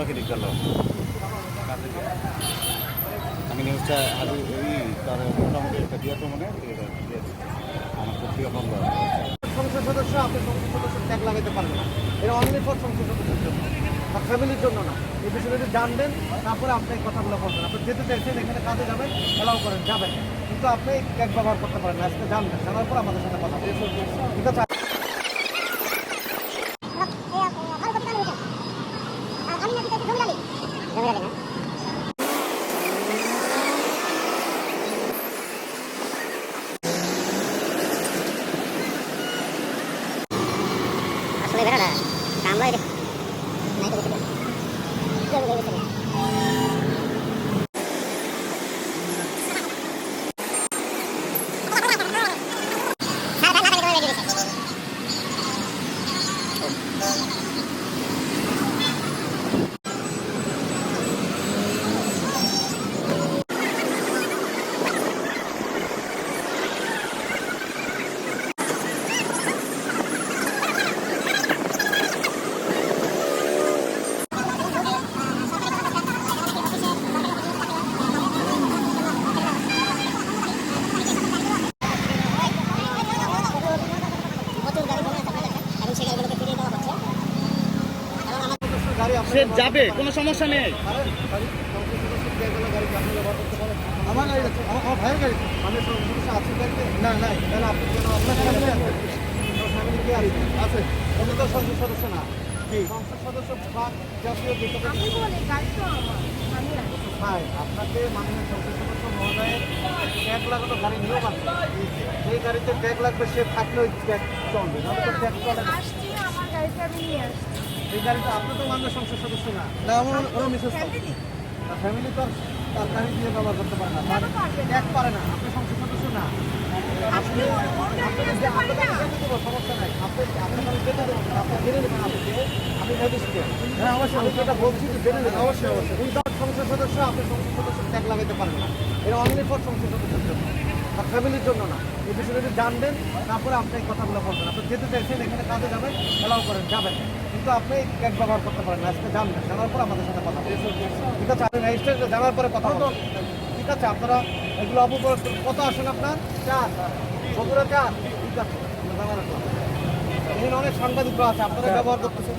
প্রাকৃতিক কালো আমি নিউজটা আগে এই তার মোটামুটি একটা দিয়ে তো মনে। আমার পত্রিকা বন্ধ আছে। সংসদ সদস্য আপনি সংসদ সদস্য ট্যাগ লাগাতে পারবেন না। এটা অনলি ফর সংসদ সদস্যের জন্য, বা ফ্যামিলির জন্য না। এই যদি জানবেন, তারপরে আপনি এই কথাগুলো বলবেন। আপনি যেতে চাইছেন, এখানে কাজে যাবেন এলাও করেন, যাবেন। কিন্তু আপনি ট্যাগ ব্যবহার করতে পারেন না, আজকে জানবেন, জানার পর আমাদের সাথে কথা ঠিক আছে? আসলে বেটা না কামলাই নাই তো কিছু সে যাবে কোনো সমস্যা নেই? গাড়ি আমার আমার ভাইয়ের আমি আছি না নাই তাহলে আপনি কেন আপনার ফ্যামিলি আছে? ফ্যামিলি কে আছে? আছে তো সংসদ সদস্য না। সংসদ সদস্য জাতীয় আপনাকে মাননীয় সংসদ সদস্য মহোদয়ের ট্যাগ লাগানো গাড়ি যে গাড়িতে ট্যাগ লাগবে সে থাকলে ওই ট্যাগ চলবে নাহলে তো ট্যাগ চলে আমার গাড়িটা আমি নিয়ে আসছি। এই গাড়িটা আপনি তো মাননীয় সংসদ সদস্য না। না আমার ওর মিসেস ফ্যামিলি তো তার গাড়ি দিয়ে ব্যবহার করতে পারে না। কেন ট্যাগ পারে না আপনি সংসদ সদস্য না। না। সমস্যা নাই। আপনি আপনি আমি যেতে দেবো না। আপনি জেনে নেবেন আপনি আপনি হ্যাঁ অবশ্যই সেটা বলছি যে জেনে নেবেন অবশ্যই অবশ্যই। উইদাউট সংসদ সদস্য আপনি সংসদ সদস্য ট্যাগ লাগাতে পারেন না। এটা অনলি ফর সংসদ সদস্যের জন্য। বা ফ্যামিলির জন্য না। এই বিষয়টা যদি জানবেন তারপরে আপনি কথাগুলো বলবেন। আপনি যেতে চাইছেন এখানে কাজে যাবেন এলাও করেন যাবেন। কিন্তু আপনি ট্যাগ ব্যবহার করতে পারেন আজকে জানবেন জানার পর আমাদের সাথে কথা বলবেন ঠিক আছে আপনি রেজিস্ট্রেশন জানার পরে কথা বলবেন ঠিক আছে আপনারা এগুলো অপপ্রয়োগ কত আসেন আপনার? চার। বগুড়া চার। ঠিক আছে জানার জানা এখানে অনেক সাংবাদিকরা আছে আপনারা ব্যবহার করতেছেন।